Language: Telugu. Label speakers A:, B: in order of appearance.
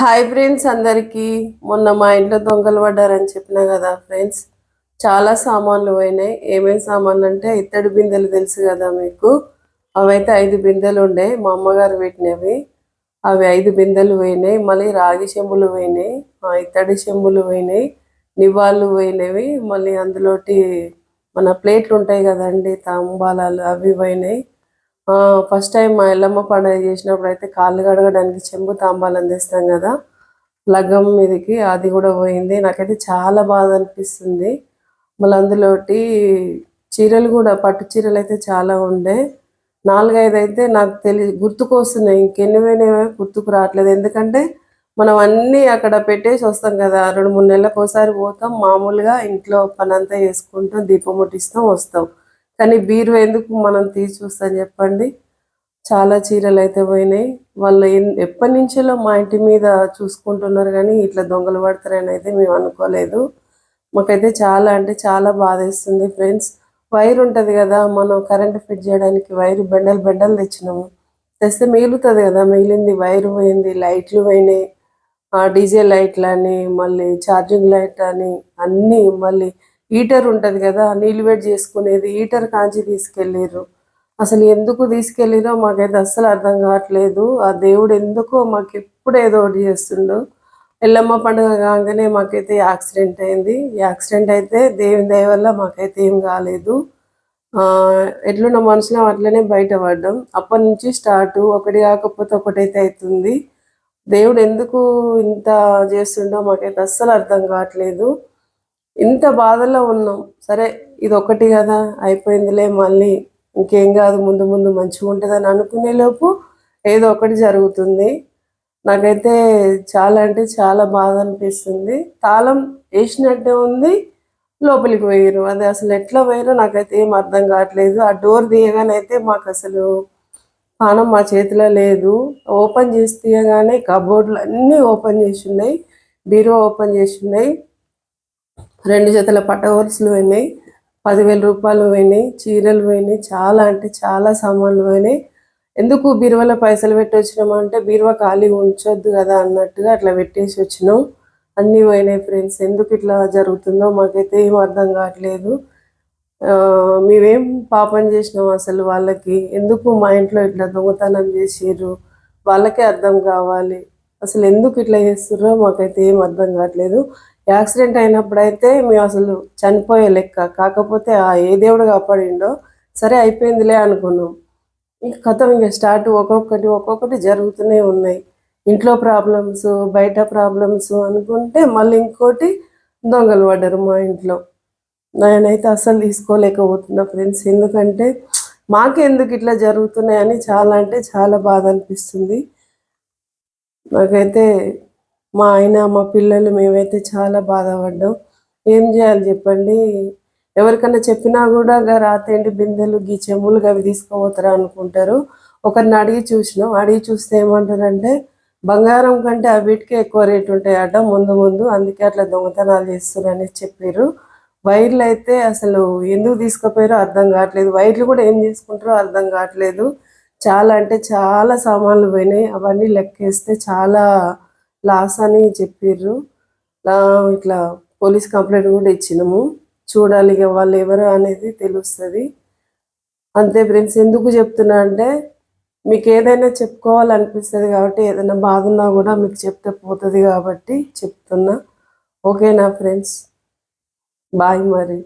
A: హాయ్ ఫ్రెండ్స్ అందరికీ మొన్న మా ఇంట్లో దొంగలు పడ్డారని చెప్పినా కదా ఫ్రెండ్స్ చాలా సామాన్లు పోయినాయి. ఏమేమి సామాన్లు అంటే ఇత్తడి బిందెలు తెలుసు కదా మీకు. అవైతే ఐదు బిందెలు ఉండే. మా అమ్మగారు పెట్టినవి. అవి ఐదు బిందెలు పోయినాయి. మళ్ళీ రాగి చెంబులు పోయినాయి. ఆ ఇత్తడి చెంబులు పోయినాయి. నివాళ్ళు పోయినవి. మళ్ళీ అందులోటి మన ప్లేట్లు ఉంటాయి కదండి తాంబాలాలు అవి పోయినాయి. ఫస్ట్ టైం మా ఎల్లమ్మ పండుగ చేసినప్పుడు అయితే కాళ్ళు కడగడానికి చెంబు తాంబాలు అందిస్తాం కదా. లగ్గం మీదకి అది కూడా పోయింది. నాకైతే చాలా బాధ అనిపిస్తుంది. మళ్ళీ అందులోటి చీరలు కూడా పట్టు చీరలు అయితే చాలా ఉండే. నాలుగైదు అయితే నాకు తెలి గుర్తుకొస్తున్నాయి. ఇంకెన్ని పోయినాయో గుర్తుకు రావట్లేదు. ఎందుకంటే మనం అన్నీ అక్కడ పెట్టేసి వస్తాం కదా. రెండు మూడు నెలలకు ఒకసారి పోతాం. మామూలుగా ఇంట్లో పని అంతా చేసుకుంటాం దీపం ముట్టిస్తాం వస్తాం. కానీ బీరు ఎందుకు మనం తీసి చూస్తాం చెప్పండి. చాలా చీరలు అయితే పోయినాయి. వాళ్ళు ఎప్పటి నుంచో మా ఇంటి మీద చూసుకుంటున్నారు కానీ ఇట్లా దొంగలు పడతారని అయితే మేము అనుకోలేదు. మాకైతే చాలా అంటే చాలా బాధేస్తుంది ఫ్రెండ్స్. వైర్ ఉంటుంది కదా మనం కరెంట్ ఫిట్ చేయడానికి వైర్ బెండలు బెండలు తెచ్చినాము. తెస్తే మిగులుతుంది కదా మిగిలింది వైర్ పోయింది లైట్లు పోయినాయి. డీజే లైట్లు అని మళ్ళీ ఛార్జింగ్ లైట్ అని అన్నీ మళ్ళీ హీటర్ ఉంటుంది కదా నీళ్ళు వేడి చేసుకునేది హీటర్ కాంచి తీసుకెళ్ళారు అసలు ఎందుకు తీసుకెళ్ళిరో మాకైతే అస్సలు అర్థం కావట్లేదు. ఆ దేవుడు ఎందుకో మాకు ఎప్పుడు ఏదో ఒకటి చేస్తుండో. ఎల్లమ్మ పండుగ కాగానే మాకైతే యాక్సిడెంట్ అయింది. యాక్సిడెంట్ అయితే దేవుని దయ వల్ల మాకైతే ఏం కాలేదు. ఎట్లున్న మనుషులు అట్లనే బయటపడ్డాం. అప్పటి నుంచి స్టార్ట్ ఒకటి కాకపోతే ఒకటైతే అవుతుంది దేవుడు ఎందుకు ఇంత చేస్తుండో మాకైతే అస్సలు అర్థం కావట్లేదు. ఇంత బాధలో ఉన్నాం. సరే ఇది ఒకటి కదా అయిపోయిందిలే మళ్ళీ. ఇంకేం కాదు ముందు ముందు మంచిగా ఉంటుందని అనుకునేలోపు ఏదో ఒకటి జరుగుతుంది. నాకైతే చాలా అంటే చాలా బాధ అనిపిస్తుంది. తాళం వేసినట్టే ఉంది లోపలికి పోయారు అది అసలు ఎట్లా పోయారో నాకైతే ఏం అర్థం కావట్లేదు. ఆ డోర్ తీయగానైతే మాకు అసలు పానం మా చేతిలో లేదు. ఓపెన్ చేసి తీయగానే కబోర్డ్లు అన్నీ ఓపెన్ చేసి ఉన్నాయి. బీరో ఓపెన్ చేసి ఉన్నాయి. రెండు జతల పట్టవలసలు పోయినాయి. పదివేల రూపాయలు పోయినాయి. చీరలు పోయినాయి. చాలా అంటే చాలా సామాన్లు పోయినాయి. ఎందుకు బీరువాలో పైసలు పెట్టి వచ్చినామంటే బీరువా ఖాళీ ఉంచొద్దు కదా అన్నట్టుగా అట్లా పెట్టేసి వచ్చినాం. అన్నీ పోయినాయి ఫ్రెండ్స్. ఎందుకు ఇట్లా జరుగుతుందో మాకైతే ఏం అర్థం కావట్లేదు. మేమేం పాపం చేసినాం అసలు వాళ్ళకి. ఎందుకు మా ఇంట్లో ఇట్లా దొంగతనం చేసారు వాళ్ళకే అర్థం కావాలి. అసలు ఎందుకు ఇట్లా చేస్తుర్రో మాకైతే ఏం అర్థం కావట్లేదు. యాక్సిడెంట్ అయినప్పుడైతే మేము అసలు చనిపోయే లెక్క. కాకపోతే ఆ ఏ దేవుడు కాపాడిండో సరే అయిపోయిందిలే అనుకున్నాం. ఇంక కథం ఇంకా స్టార్ట్ ఒక్కొక్కటి ఒక్కొక్కటి జరుగుతూనే ఉన్నాయి. ఇంట్లో ప్రాబ్లమ్స్ బయట ప్రాబ్లమ్స్ అనుకుంటే మళ్ళీ ఇంకోటి దొంగలు పడ్డారు మా ఇంట్లో. నేనైతే అస్సలు తీసుకోలేకపోతున్నా ఫ్రెండ్స్. ఎందుకంటే మాకెందుకు ఇట్లా జరుగుతున్నాయని చాలా అంటే చాలా బాధ అనిపిస్తుంది. నాకైతే మా ఆయన మా పిల్లలు మేమైతే చాలా బాధపడ్డాం. ఏం చేయాలి చెప్పండి? ఎవరికన్నా చెప్పినా కూడా రాతేంటి బిందెలు గీ చెమ్ములు అవి తీసుకోపోతారా అనుకుంటారు. ఒకరిని అడిగి చూసినాం. అడిగి చూస్తే ఏమంటారంటే బంగారం కంటే ఆ వీటికే ఎక్కువ రేటు ఉంటాయి ముందు ముందు అందుకే అట్లా దొంగతనాలు చేస్తున్నారని చెప్పారు వైర్లు అయితే అసలు ఎందుకు తీసుకుపోయారో అర్థం కావట్లేదు. వైర్లు కూడా ఏం చేసుకుంటారో అర్థం కావట్లేదు. చాలా అంటే చాలా సామాన్లు పోయినాయి. అవన్నీ లెక్కేస్తే చాలా లాస్ అని చెప్పిర్రు. ఇట్లా పోలీస్ కంప్లైంట్ కూడా ఇచ్చినాము. చూడాలి ఇక వాళ్ళు ఎవరు అనేది తెలుస్తుంది. అంతే ఫ్రెండ్స్ ఎందుకు చెప్తున్నా అంటే మీకు ఏదైనా చెప్పుకోవాలనిపిస్తుంది కాబట్టి ఏదైనా బాధ ఉన్నా కూడా మీకు చెప్తే పోతుంది కాబట్టి చెప్తున్నా. ఓకేనా ఫ్రెండ్స్? బాయ్ మరి.